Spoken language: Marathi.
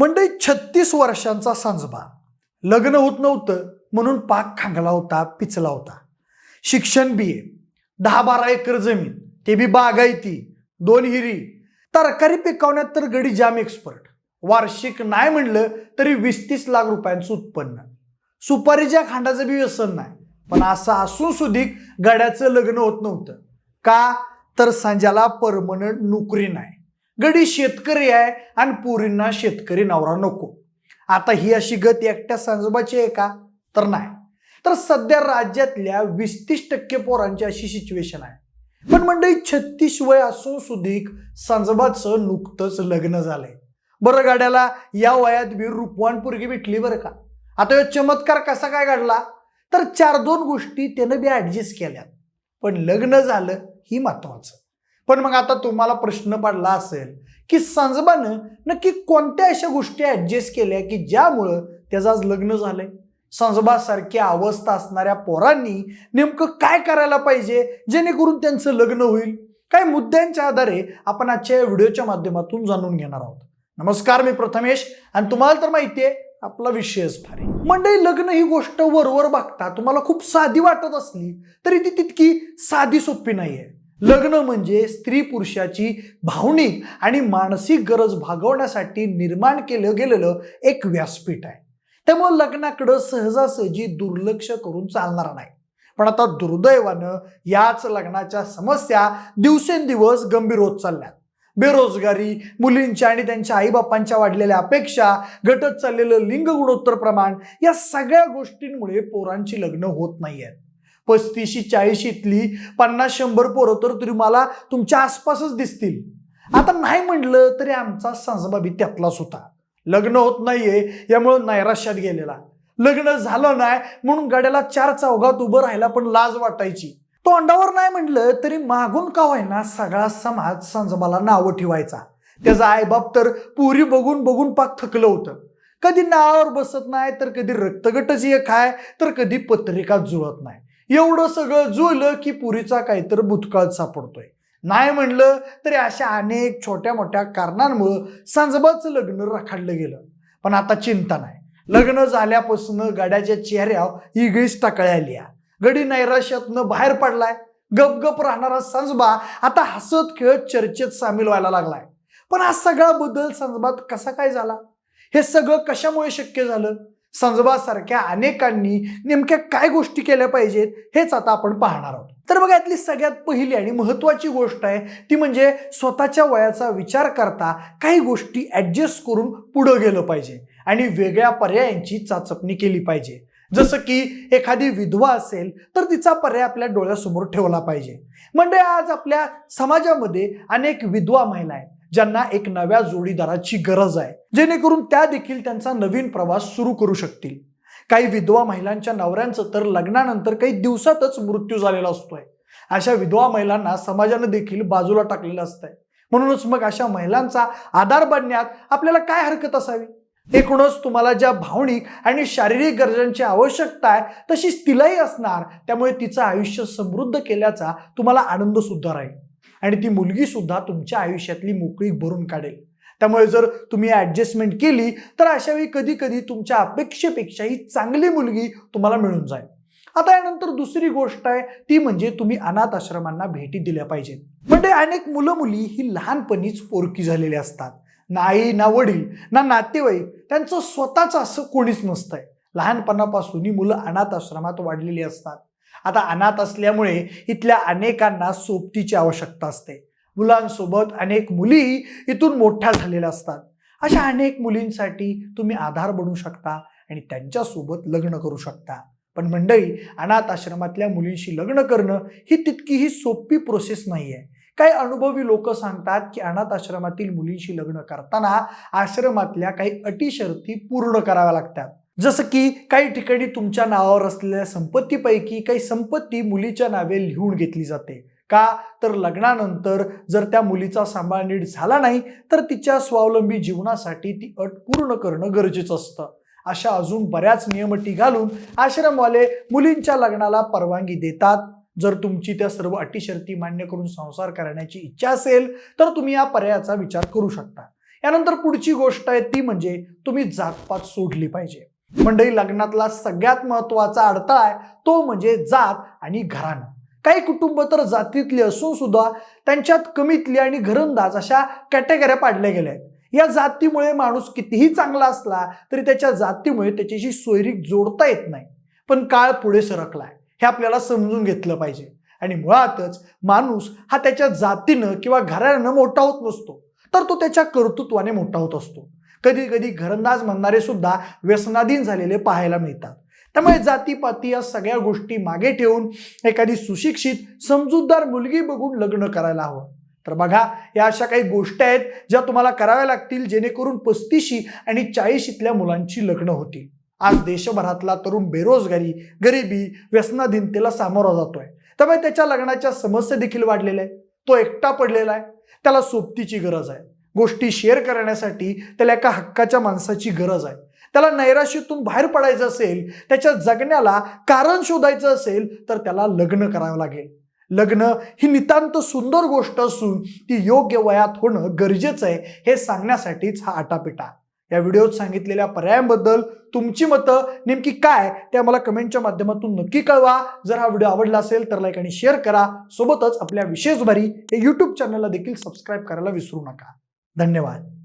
मंडळी छत्तीस वर्षांचा सांजबा. लग्न होत नव्हतं म्हणून पाक खांगला होता पिचला होता. शिक्षण बी ए. दहा बारा एकर जमीन. ते बी बागायती दोन हिरी. तरकारी पिकवण्यात तर गडी जाम एक्सपर्ट वार्षिक नाही म्हणलं तरी वीस तीस लाख रुपयांचं उत्पन्न. सुपारीच्या खांडाचं बी व्यसन नाही. पण असं असून सुधीक गड्याचं लग्न होत नव्हतं. का? तर सांज्याला परमनंट नोकरी नाही. गडी शेतकरी आहे आणि पोरींना शेतकरी नवरा नको. आता ही अशी गत एकट्या संजोबाची आहे का? तर नाही. तर सध्या राज्यातल्या वीस तीस टक्के पोरांची अशी सिच्युएशन आहे. पण मंडळी छत्तीस वय असून सुधीक संजबाचं नुकतंच लग्न झालंय. बरं गाड्याला या वयात वीर रूपवान पोरगी भेटली बरं का? आता ह्यो चमत्कार कसा काय घडला? तर चार दोन गोष्टी त्यानं बी ॲडजस्ट केल्यात. पण लग्न झालं ही महत्वाचं. पण मग आता तुम्हाला प्रश्न पडला असेल की संजबानं नक्की कोणत्या अशा गोष्टी ॲडजस्ट केल्या की ज्यामुळं त्याचं आज लग्न झालंय? संजबासारखी अवस्था असणाऱ्या पोरांनी नेमकं काय करायला पाहिजे जेणेकरून त्यांचं लग्न होईल? काय मुद्द्यांच्या आधारे आपण आजच्या या व्हिडिओच्या माध्यमातून जाणून घेणार आहोत. नमस्कार मी प्रथमेश आणि तुम्हाला तर माहिती आहे आपला विषयच भारी. मंडळी लग्न ही गोष्ट वरवर बघता तुम्हाला खूप साधी वाटत असली तरी ती तितकी साधी सोपी नाहीये. लग्न म्हणजे स्त्री पुरुषाची भावनिक आणि मानसिक गरज भागवण्यासाठी निर्माण केलं गेलेलं एक व्यासपीठ आहे. त्यामुळे लग्नाकडं सहजासहजी दुर्लक्ष करून चालणार नाही. पण आता दुर्दैवानं याच लग्नाच्या समस्या दिवसेंदिवस गंभीर होत चालल्यात. बेरोजगारी मुलींच्या आणि त्यांच्या आईबापांच्या वाढलेल्या अपेक्षा घटत चाललेलं लिंग गुणोत्तर प्रमाण या सगळ्या गोष्टींमुळे पोरांची लग्न होत नाहीयेत. पस्तीशी चाळीशीतली पन्नास शंभर पोरं तर तुम्हाला तुमच्या आसपासच दिसतील. आता नाही म्हणलं तरी आमचा संजबाबी त्यातलाच होता. लग्न होत नाहीये यामुळं नैराश्यात गेलेला. लग्न झालं नाही म्हणून गड्याला चार चौघात उभं राहायला पण लाज वाटायची. तोंडावर नाही म्हणलं तरी मागून का होईना सगळा समाज संजबाला नावं ठेवायचा. त्याचा आईबाप तर पुरी बघून बघून पाक थकलं होतं. कधी नावावर बसत नाही तर कधी रक्तगटच एक आहे तर कधी पत्रिका जुळत नाही एवढं सगळं जुळलं की पुरीचा काहीतरी भूतकाळ सापडतोय. नाही म्हणलं तरी अशा अनेक छोट्या मोठ्या कारणांमुळं सांजबाचं लग्न रखाडलं गेलं. पण आता चिंता नाही. लग्न झाल्यापासून गड्याच्या चेहऱ्यावर इगळीच टाकळी आली गडी नैराश्यातनं बाहेर पडलाय. गपगप राहणारा संजबा आता हसत खेळत चर्चेत सामील व्हायला लागलाय. पण हा सगळा बदल संजबात कसा काय झाला? हे सगळं कशामुळे शक्य झालं? संजबासारख्या अनेकांनी नेमक्या काय गोष्टी केल्या पाहिजेत हेच आता आपण पाहणार आहोत. तर बघा यातली सगळ्यात पहिली आणि महत्त्वाची गोष्ट आहे ती म्हणजे स्वतःच्या वयाचा विचार करता काही गोष्टी ॲडजस्ट करून पुढं गेलं पाहिजे आणि वेगळ्या पर्यायांची चाचपणी केली पाहिजे. जसं की एखादी विधवा असेल तर तिचा पर्याय आपल्या डोळ्यासमोर ठेवला पाहिजे. म्हणजे आज आपल्या समाजामध्ये अनेक विधवा महिला आहेत. ज्यांना एक नव्या जोडीदाराची गरज आहे जेणेकरून त्या देखील त्यांचा नवीन प्रवास सुरू करू शकतील. काही विधवा महिलांच्या नवऱ्यांचं तर लग्नानंतर काही दिवसातच मृत्यू झालेला असतोय. अशा विधवा महिलांना समाजानं देखील बाजूला टाकलेलं असतंय. म्हणूनच मग अशा महिलांचा आधार बनण्यात आपल्याला काय हरकत असावी? एकूणच तुम्हाला ज्या भावनिक आणि शारीरिक गरजांची आवश्यकता आहे तशीच तिलाही असणार. त्यामुळे तिचं आयुष्य समृद्ध केल्याचा तुम्हाला आनंद सुद्धा राहील. आणि ती मुलगी सुद्धा तुमच्या आयुष्यातली मोकळी भरून काढेल. त्यामुळे जर तुम्ही ॲडजस्टमेंट केली तर अशा वेळी कधी कधी तुमच्या अपेक्षेपेक्षाही चांगली मुलगी तुम्हाला मिळून जाईल. आता यानंतर दुसरी गोष्ट आहे ती म्हणजे तुम्ही अनाथ आश्रमांना भेटी दिल्या पाहिजेत. म्हणजे अनेक मुलं मुली ही लहानपणीच पोरकी झालेली असतात. ना आई ना वडील ना नातेवाईक त्यांचं स्वतःच असं कोणीच नसतंय. लहानपणापासून ही मुलं अनाथ आश्रमात वाढलेली असतात. आता अनाथ असल्यामुळे इथल्या अनेकांना सोबतीची आवश्यकता असते. मुलांसोबत अनेक मुली इथून मोठ्या झालेल्या असतात. अशा अनेक मुलींसाठी तुम्ही आधार बनू शकता आणि त्यांच्यासोबत लग्न करू शकता. पण मंडळी अनाथ आश्रमातल्या मुलींशी लग्न करणं ही तितकीही सोपी प्रोसेस नाही आहे काही अनुभवी लोक सांगतात की अनाथ आश्रमातील मुलींशी लग्न करताना आश्रमातल्या काही अटी शर्ती पूर्ण कराव्या लागतात. जसं की काही ठिकाणी तुमच्या नावावर असलेल्या संपत्तीपैकी काही संपत्ती मुलीच्या नावे लिहून घेतली जाते. का? तर लग्नानंतर जर त्या मुलीचा सांभाळ नीट झाला नाही तर तिच्या स्वावलंबी जीवनासाठी ती अट पूर्ण करणं गरजेचं असतं. अशा अजून बऱ्याच नियमटी घालून आश्रमवाले मुलींच्या लग्नाला परवानगी देतात. जर तुमची त्या सर्व अटी शर्ती मान्य करून संसार करण्याची इच्छा असेल तर तुम्ही या पर्यायाचा विचार करू शकता. यानंतर पुढची गोष्ट आहे ती म्हणजे तुम्ही जातपात सोडली पाहिजे. मंडळी लग्नातला सगळ्यात महत्त्वाचा अडथळा आहे तो म्हणजे जात आणि घराणं. काही कुटुंब तर जातीतली असून सुद्धा त्यांच्यात कमीतली आणि घरंदाज अशा कॅटेगऱ्या पाडल्या गेल्या आहेत. या जातीमुळे माणूस कितीही चांगला असला तरी त्याच्या जातीमुळे त्याच्याशी सोयरीक जोडता येत नाही. पण काळ पुढे सरकलाय हे आपल्याला समजून घेतलं पाहिजे. आणि मुळातच माणूस हा त्याच्या जातीनं किंवा घराण्यानं मोठा होत नसतो तर तो त्याच्या कर्तृत्वाने मोठा होत असतो. कधी कधी घरंदाज म्हणणारे सुद्धा व्यसनाधीन झालेले पाहायला मिळतात. त्यामुळे जातीपाती या सगळ्या गोष्टी मागे ठेवून एखादी सुशिक्षित समजूतदार मुलगी बघून लग्न करायला हवं. तर बघा या अशा काही गोष्टी आहेत ज्या तुम्हाला कराव्या लागतील जेणेकरून पस्तीशी आणि चाळीशीतल्या मुलांची लग्न होतील. आज देशभरातला तरुण बेरोजगारी गरिबी व्यसनाधीनतेला सामोरा जातोय. त्यामुळे त्याच्या लग्नाच्या समस्या देखील वाढलेल्या आहेत. तो एकटा पडलेला आहे. त्याला सोबतीची गरज आहे. गोष्टी शेअर करण्यासाठी त्याला एका हक्काच्या माणसाची गरज आहे. त्याला नैराश्यातून बाहेर पडायचं असेल त्याच्या जगण्याला कारण शोधायचं असेल तर त्याला लग्न करावं लागेल. लग्न ही नितांत सुंदर गोष्ट असून ती योग्य वयात होणं गरजेचं आहे हे सांगण्यासाठीच हा आटापिटा. या व्हिडिओत सांगितलेल्या पर्यायांबद्दल तुमची मतं नेमकी काय ते आम्हाला कमेंटच्या माध्यमातून नक्की कळवा. जर हा व्हिडिओ आवडला असेल तर लाईक आणि शेअर करा. सोबतच आपल्या विशेष भारी हे यूट्यूब चॅनलला देखील सबस्क्राईब करायला विसरू नका. धन्यवाद.